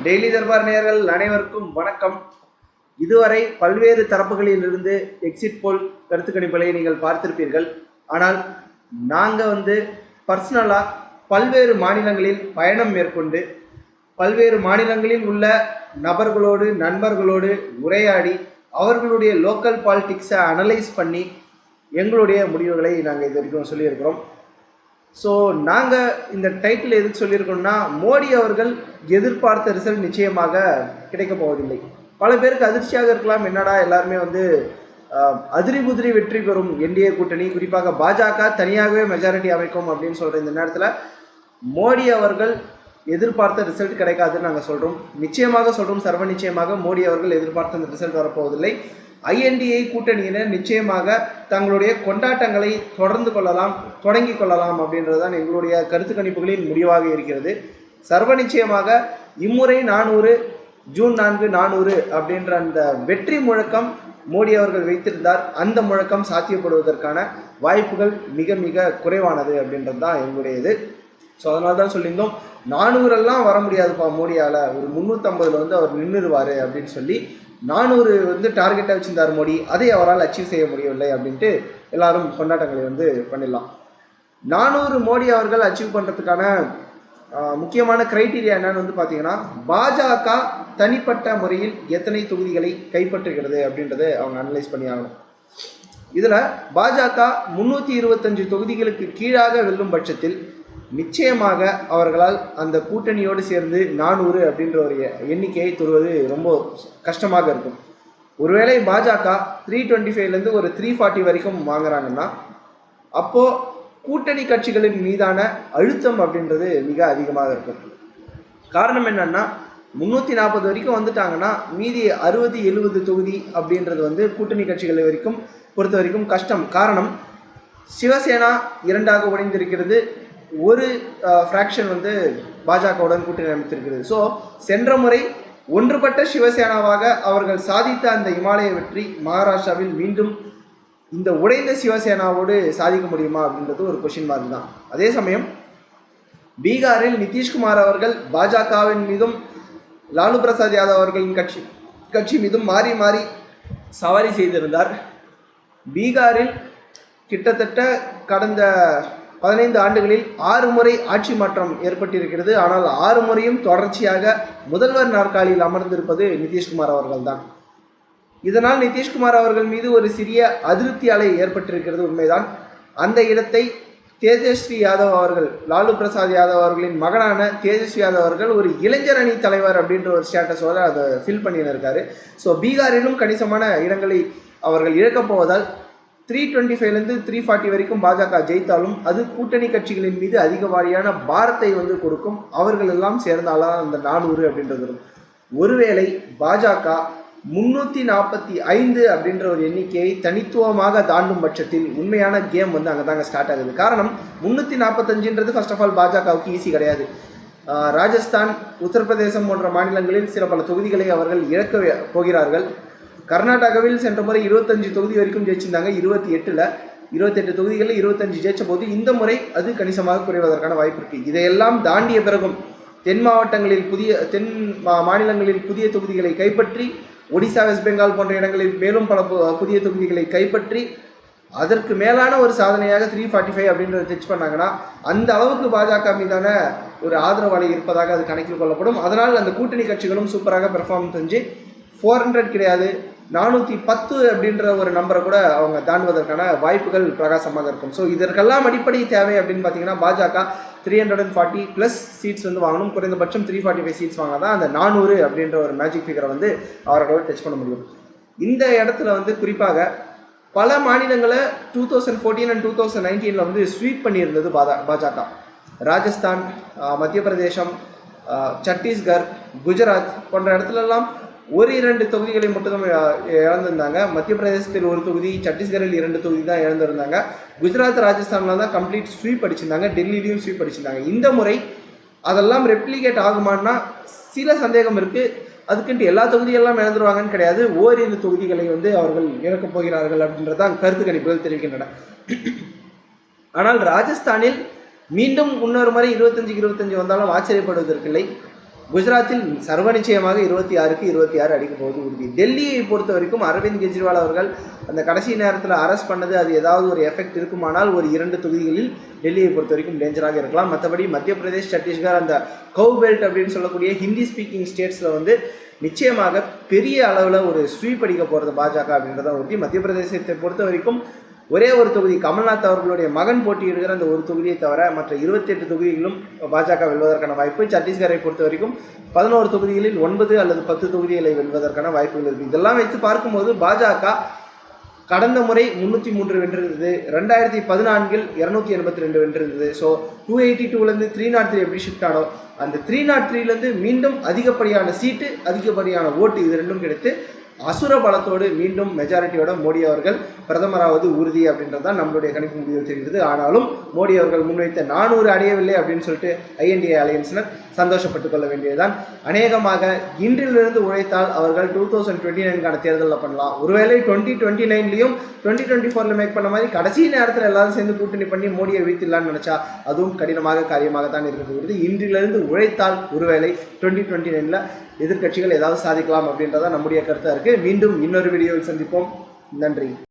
Daily Darbar நேர்கள் அனைவருக்கும் வணக்கம். இதுவரை பல்வேறு தரப்புகளில் இருந்து எக்ஸிட் போல் கருத்து கணிப்புகளை நீங்கள் பார்த்திருப்பீர்கள். ஆனால் நாங்கள் வந்து பர்சனலாக பல்வேறு மாநிலங்களில் பயணம் மேற்கொண்டு பல்வேறு மாநிலங்களில் உள்ள நபர்களோடு நண்பர்களோடு உரையாடி அவர்களுடைய லோக்கல் பாலிடிக்ஸை அனலைஸ் பண்ணி எங்களுடைய முடிவுகளை நாங்கள் இது வரைக்கும் சொல்லியிருக்கிறோம். ஸோ நாங்கள் இந்த டைட்டில் எதுக்கு சொல்லியிருக்கோம்னா மோடி அவர்கள் எதிர்பார்த்த ரிசல்ட் நிச்சயமாக கிடைக்கப் போவதில்லை. பல பேருக்கு அதிர்ச்சியாக இருக்கலாம். என்னடா எல்லாருமே வந்து அதிரி புதிரி வெற்றி பெறும் என்டிஏ கூட்டணி குறிப்பாக பாஜக தனியாகவே மெஜாரிட்டி அமைக்கும் அப்படின்னு சொல்கிற இந்த நேரத்தில் மோடி அவர்கள் எதிர்பார்த்த ரிசல்ட் கிடைக்காதுன்னு நாங்கள் சொல்கிறோம் நிச்சயமாக சொல்கிறோம் சர்வ நிச்சயமாக மோடி அவர்கள் எதிர்பார்த்த அந்த ரிசல்ட் வரப்போவதில்லை. ஐஎன்டிஏ கூட்டணியினர் நிச்சயமாக தங்களுடைய கொண்டாட்டங்களை தொடர்ந்து கொள்ளலாம் தொடங்கி கொள்ளலாம் அப்படின்றது தான் எங்களுடைய கருத்து கணிப்புகளின் முடிவாக இருக்கிறது. சர்வ நிச்சயமாக இம்முறை நானூறு ஜூன் நான்கு நானூறு அப்படின்ற அந்த வெற்றி முழக்கம் மோடி அவர்கள் வைத்திருந்தார். அந்த முழக்கம் சாத்தியப்படுவதற்கான வாய்ப்புகள் மிக மிக குறைவானது அப்படின்றது தான் எங்களுடைய இது ஸோ அதனால தான் சொல்லியிருந்தோம் நானூறெல்லாம் வர முடியாதுப்பா மோடியால். ஒரு முந்நூற்றம்பதில் வந்து அவர் நின்றுடுவார் அப்படின்னு சொல்லி நானூறு வந்து டார்கெட்டாக வச்சிருந்தார் மோடி. அதை அவரால் அச்சீவ் செய்ய முடியவில்லை அப்படின்ட்டு எல்லாரும் கொண்டாட்டங்களை வந்து பண்ணிடலாம். நானூறு மோடி அவர்கள் அச்சீவ் பண்ணுறதுக்கான முக்கியமான க்ரைட்டீரியா என்னன்னு வந்து பார்த்தீங்கன்னா பாஜக தனிப்பட்ட முறையில் எத்தனை தொகுதிகளை கைப்பற்றுகிறது அப்படின்றத அவங்க அனலைஸ் பண்ணி ஆகணும். இதில் பாஜக முந்நூற்றி இருபத்தஞ்சு தொகுதிகளுக்கு கீழாக வெல்லும் பட்சத்தில் நிச்சயமாக அவர்களால் அந்த கூட்டணியோடு சேர்ந்து நானூறு அப்படின்ற ஒரு எண்ணிக்கையை தொடுவது ரொம்ப கஷ்டமாக இருக்கும். ஒருவேளை பாஜக த்ரீ டுவெண்ட்டி ஃபைவ்லேருந்து ஒரு த்ரீ ஃபார்ட்டி வரைக்கும் வாங்குறாங்கன்னா அப்போது கூட்டணி கட்சிகளின் மீதான அழுத்தம் அப்படின்றது மிக அதிகமாக இருக்கும். காரணம் என்னன்னா முந்நூற்றி நாற்பது வரைக்கும் வந்துட்டாங்கன்னா மீதி அறுபது எழுபது தொகுதி அப்படின்றது வந்து கூட்டணி கட்சிகள் வரைக்கும் பொறுத்த வரைக்கும் கஷ்டம். காரணம் சிவசேனா இரண்டாக உடைந்திருக்கிறது ஒரு ஃப்ராக்ஷன் வந்து பாஜகவுடன் கூட்டணி அமைத்திருக்கிறது. ஸோ சென்ற முறை ஒன்றுபட்ட சிவசேனாவாக அவர்கள் சாதித்த அந்த இமாலய வெற்றி மகாராஷ்டிராவில் மீண்டும் இந்த உடைந்த சிவசேனாவோடு சாதிக்க முடியுமா அப்படின்றது ஒரு கொஷின் மார்க் தான். அதே சமயம் பீகாரில் நிதிஷ்குமார் அவர்கள் பாஜகவின் மீதும் லாலு பிரசாத் யாதவ் அவர்களின் கட்சி கட்சி மீதும் மாறி மாறி சவாரி செய்திருந்தார். பீகாரில் கிட்டத்தட்ட கடந்த பதினைந்து ஆண்டுகளில் ஆறு முறை ஆட்சி மாற்றம் ஏற்பட்டிருக்கிறது. ஆனால் ஆறு முறையும் தொடர்ச்சியாக முதல்வர் நாற்காலியில் அமர்ந்திருப்பது நிதிஷ்குமார் அவர்கள்தான். இதனால் நிதிஷ்குமார் அவர்கள் மீது ஒரு சிறிய அதிருப்தி அலை ஏற்பட்டிருக்கிறது உண்மைதான். அந்த இடத்தை தேஜஸ்வி யாதவ் அவர்கள் லாலு பிரசாத் யாதவ் அவர்களின் மகனான தேஜஸ்வி யாதவ் அவர்கள் ஒரு இளைஞர் அணி தலைவர் அப்படின்ற ஒரு ஸ்டேட்டஸோடு அதை ஃபில் பண்ணியிருக்காரு. ஸோ பீகாரிலும் கணிசமான இடங்களை அவர்கள் இழக்கப் போவதால் த்ரீ டுவெண்ட்டி ஃபைவ்லேருந்து த்ரீ ஃபார்ட்டி வரைக்கும் பாஜக ஜெயித்தாலும் அது கூட்டணி கட்சிகளின் மீது அதிக வாரியான பாரத்தை வந்து கொடுக்கும். அவர்கள் எல்லாம் சேர்ந்தால்தான் அந்த நானூறு அப்படின்றது வரும். ஒருவேளை பாஜக முன்னூற்றி நாற்பத்தி ஐந்து அப்படின்ற ஒரு எண்ணிக்கையை தனித்துவமாக தாண்டும் பட்சத்தில் உண்மையான கேம் வந்து அங்கே தாங்க ஸ்டார்ட் ஆகுது. காரணம் முந்நூற்றி நாற்பத்தஞ்சுன்றது ஃபர்ஸ்ட் ஆஃப் ஆல் பாஜகவுக்கு ஈஸி கிடையாது. ராஜஸ்தான் உத்தரப்பிரதேசம் போன்ற மாநிலங்களில் சில பல தொகுதிகளை அவர்கள் இழக்க போகிறார்கள். கர்நாடகாவில் சென்ற முறை இருபத்தஞ்சு தொகுதி வரைக்கும் ஜெயிச்சிருந்தாங்க. இருபத்தி எட்டில் இருபத்தெட்டு தொகுதிகளில் இருபத்தஞ்சு ஜெயிச்ச போது இந்த முறை அது கணிசமாக குறைவதற்கான வாய்ப்பு இருக்குது இதையெல்லாம் தாண்டிய பிறகும் தென் மாவட்டங்களில் புதிய தென் மா- மாநிலங்களில் புதிய தொகுதிகளை கைப்பற்றி ஒடிசா வெஸ்ட் பெங்கால் போன்ற இடங்களில் மேலும் பல பு- புதிய தொகுதிகளை கைப்பற்றி அதற்கு மேலான ஒரு சாதனையாக த்ரீ ஃபார்ட்டி ஃபைவ் அப்படின்றத டச் பண்ணாங்கன்னா அந்த அளவுக்கு பாஜக மீதான ஒரு ஆதரவாளி இருப்பதாக அது கணக்கில் கொள்ளப்படும். அதனால் அந்த கூட்டணி கட்சிகளும் சூப்பராக பெர்ஃபார்ம் செஞ்சு ஃபோர் ஹண்ட்ரட் கிடையாது. நானூற்றி பத்து அப்படின்ற ஒரு நம்பரை கூட அவங்க தாண்டுவதற்கான வாய்ப்புகள் பிரகாசமாக இருக்கும். ஸோ இதற்கெல்லாம் அடிப்படை தேவை அப்படின்னு பார்த்தீங்கன்னா பாஜக three hundred and forty plus seats வந்து வாங்கணும். குறைந்தபட்சம் த்ரீ ஃபார்ட்டி ஃபைவ் சீட்ஸ் வாங்க தான் அந்த நானூறு அப்படின்ற ஒரு மேஜிக் ஃபிகரை வந்து அவர்களால் டச் பண்ண முடியும். இந்த இடத்துல வந்து குறிப்பாக பல மாநிலங்களை two thousand fourteen and two thousand நைன்டீனில் வந்து ஸ்வீப் பண்ணியிருந்தது பாஜா பாஜக. ராஜஸ்தான் மத்திய பிரதேசம் சத்தீஸ்கர் குஜராத் போன்ற இடத்துலலாம் ஒரு இரண்டு தொகுதிகளை மட்டும்தான் இழந்திருந்தாங்க. மத்திய பிரதேசத்தில் ஒரு தொகுதி சத்தீஸ்கரில் இரண்டு தொகுதி தான் இழந்திருந்தாங்க. குஜராத் ராஜஸ்தானில் தான் கம்ப்ளீட் ஸ்வீப் அடிச்சிருந்தாங்க. டெல்லியிலையும் ஸ்வீப் அடிச்சிருந்தாங்க. இந்த முறை அதெல்லாம் ரெப்ளிகேட் ஆகுமான்னா சில சந்தேகம் இருக்குது அதுக்குன்ட்டு எல்லா தொகுதியெல்லாம் இழந்துருவாங்கன்னு கிடையாது. ஓரிரு தொகுதிகளை வந்து அவர்கள் இழக்கப் போகிறார்கள் அப்படின்றதான் கருத்து கணிப்புகள் தெரிவிக்கின்றன. ஆனால் ராஜஸ்தானில் மீண்டும் இன்னொரு முறை இருபத்தஞ்சுக்கு இருபத்தஞ்சு வந்தாலும் ஆச்சரியப்படுவதற்கில்லை குஜராத்தில் சர்வ நிச்சயமாக இருபத்தி ஆறுக்கு இருபத்தி ஆறு அடிக்க போவது உறுதி. டெல்லியை பொறுத்த வரைக்கும் அரவிந்த் கெஜ்ரிவால் அவர்கள் அந்த கடைசி நேரத்தில் அரெஸ்ட் பண்ணது அது ஏதாவது ஒரு எஃபெக்ட் இருக்குமானால் ஒரு இரண்டு தொகுதிகளில் டெல்லியை பொறுத்த வரைக்கும் டேஞ்சராக இருக்கலாம். மற்றபடி மத்திய பிரதேஷ் சத்தீஸ்கர் அந்த கவு பெல்ட் அப்படின்னு சொல்லக்கூடிய ஹிந்தி ஸ்பீக்கிங் ஸ்டேட்ஸில் வந்து நிச்சயமாக பெரிய அளவில் ஒரு ஸ்வீப் அடிக்க போகிறது பாஜக அப்படின்றத ஒட்டி மத்திய பிரதேசத்தை பொறுத்த வரைக்கும் ஒரே ஒரு தொகுதி கமல்நாத் அவர்களுடைய மகன் போட்டியிடுகிற அந்த ஒரு தொகுதியை தவிர மற்ற இருபத்தெட்டு தொகுதிகளிலும் பாஜக வெல்வதற்கான வாய்ப்பு சத்தீஸ்கரை பொறுத்த வரைக்கும் பதினோரு தொகுதிகளில் ஒன்பது அல்லது பத்து தொகுதிகளை வெல்வதற்கான வாய்ப்புகள் இருக்குது இதெல்லாம் வைத்து பார்க்கும்போது பாஜக கடந்த முறை முந்நூற்றி மூன்று வென்றிருந்தது. ரெண்டாயிரத்தி பதினான்கில் இரநூத்தி எண்பத்தி ரெண்டு வென்றிருந்தது. ஸோ டூ எயிட்டி டூலேருந்து த்ரீ நாட் த்ரீ எப்படி ஷிஃப்ட் ஆனோ அந்த த்ரீ நாட் த்ரீலேருந்து மீண்டும் அதிகப்படியான சீட்டு அதிகப்படியான ஓட்டு இது ரெண்டும் கிடைத்து அசுர பலத்தோடு மீண்டும் மெஜாரிட்டியோட மோடி அவர்கள் பிரதமராவது உறுதி அப்படின்றது தான் நம்மளுடைய கணிப்பு முடிவு தெரிகிறது. ஆனாலும் மோடி அவர்கள் முன்வைத்த நானூறு அடையவில்லை அப்படின்னு சொல்லிட்டு ஐஎன்டிஏ அலையன்ஸினர் சந்தோஷப்பட்டுக் கொள்ள வேண்டியதுதான். அநேகமாக இன்றிலிருந்து உழைத்தால் அவர்கள் டூ தௌசண்ட் டுவெண்ட்டி நைனுக்கான தேர்தலில் பண்ணலாம். ஒருவேளை டுவெண்ட்டி டுவெண்ட்டி நைன்லையும் டுவெண்ட்டி டுவெண்ட்டி ஃபோரில் மேக் பண்ண மாதிரி கடைசி நேரத்தில் எல்லாரும் சேர்ந்து கூட்டணி பண்ணி மோடியை வீழ்த்திடலாம்னு நினச்சா அதுவும் கடினமாக காரியமாக தான் இருக்கிறது இன்றிலிருந்து உழைத்தால் ஒருவேளை டுவெண்ட்டி டுவெண்ட்டி நைனில் எதிர்க்கட்சிகள் ஏதாவது சாதிக்கலாம் அப்படின்றதான் நம்முடைய கருத்தாக இருக்குது மீண்டும் இன்னொரு வீடியோவில் சந்திப்போம். நன்றி.